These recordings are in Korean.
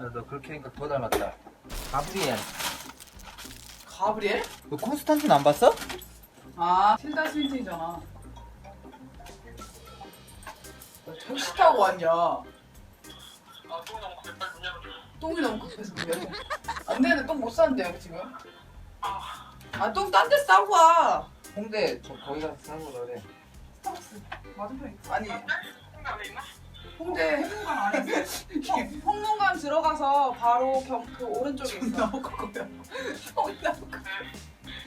야, 너 그렇게 하니까 더 닮았다. 가브리엘. 가브리엘? 너 콘스탄틴 안 봤어? 아 틸다 스윈튼이잖아 너 택시 타고 왔냐 똥이 너무 급해서 그래 안 되는데 똥못 싼대요 지금 아 똥 딴 데 싸고 와 홍대 저 거기 가서 사고 그래. 스타벅스 맞은편에 아니 홍대 해운강 안에 홍문관 들어가서 바로 경, 그 오른쪽에 있어 나올 거야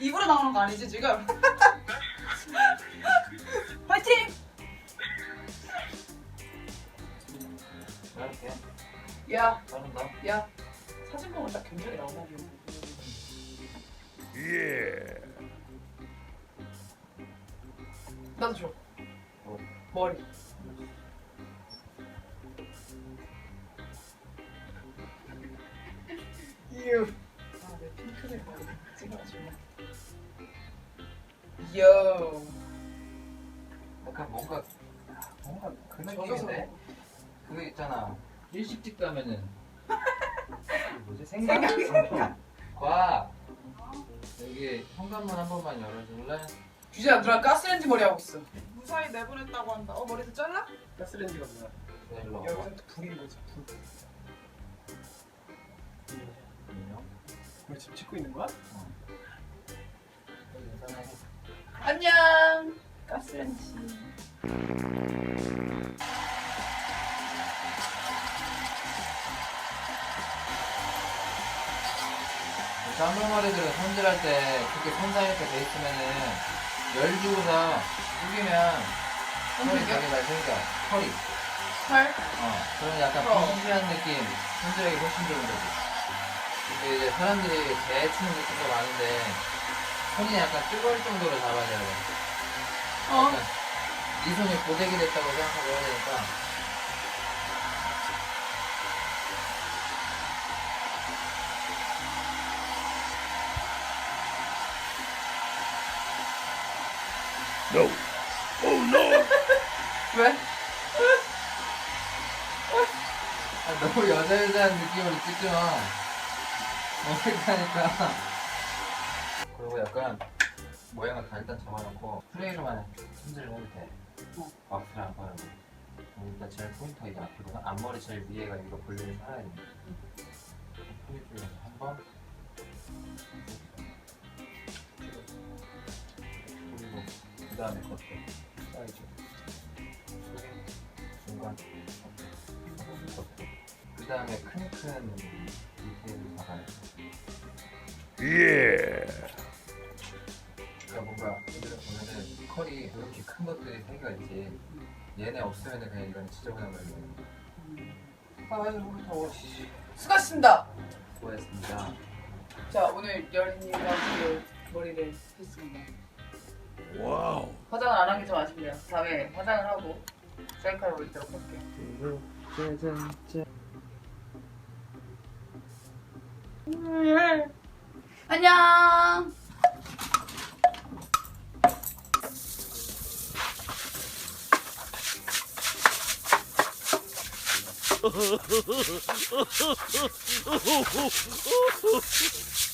입으로 나오는 거 아니지 지금? 파이팅! 잘할게. 야, 잘한다. 야. 사진 보면 딱 견적이 나오나 나도 줘. 어. 머리 이유 아내 핑크색 찍어가지고 요 약간 뭔가 뭔가 그 느낌인데. 그거 있잖아. 일식집 가면은 그 뭐지 생강. 생강. 와. 여기 현관문 한 번만 열어줄래? 규재야 누나 가스레인지 머리 하고 있어 무사히 내보냈다고 한다 어 머리도 잘라? 가스레인지가 뭐야? 네, 일로 와봐. 여기서 불인 거지 불 안녕. 왜 지금 찍고 있는 거야? 인사해. 안녕 가스레인지 쌍둥머리들은 손질할 때 그렇게 손상이렇게 돼 있으면은 열 주고서 숙이면 털이 손질이요? 되게 잘 생겨. 털이. 털? 어. 그러면 약간 그럼. 핑크한 느낌. 손질하기 훨씬 좋은 거지. 근데 이제 사람들이 대충 느낌도 많은데 손이 약간 뜨거울 정도로 잡아야 돼. 어 약간 이 손이 고데기 됐다고 생각하고 해야 되니까. 왜? 아, 너무 여자 여자한 느낌으로 찍지 마. 어색하니까. 그리고 약간 모양을 다 일단 잡아놓고 프레이로만 손질을 해도 돼. 어. 왁스를 안 바르고. 일단 제일 포인트가 이게 앞이거든. 앞머리 제일 위에가 이거 볼륨이 살아야 돼. 프레이 쪽에서 한 번. 그리고 그 다음에 겉에 사이즈. 중간. 그 다음에 큰큰 돼. 그러니까 뭔가 예를 보면은 컬이 이렇게 큰 것들이 세 개가 있지. 얘네 없으면은 그냥 이건 지저분한 거예요. 아 너무 더워 수고하셨습니다. 수고했습니다. 자 오늘 여린이가 그 머리를 했습니다. 와우. 화장을 안 한 게 좀 아쉽네요. 다음에 화장을 하고 셀카를 올리도록 할게요 안녕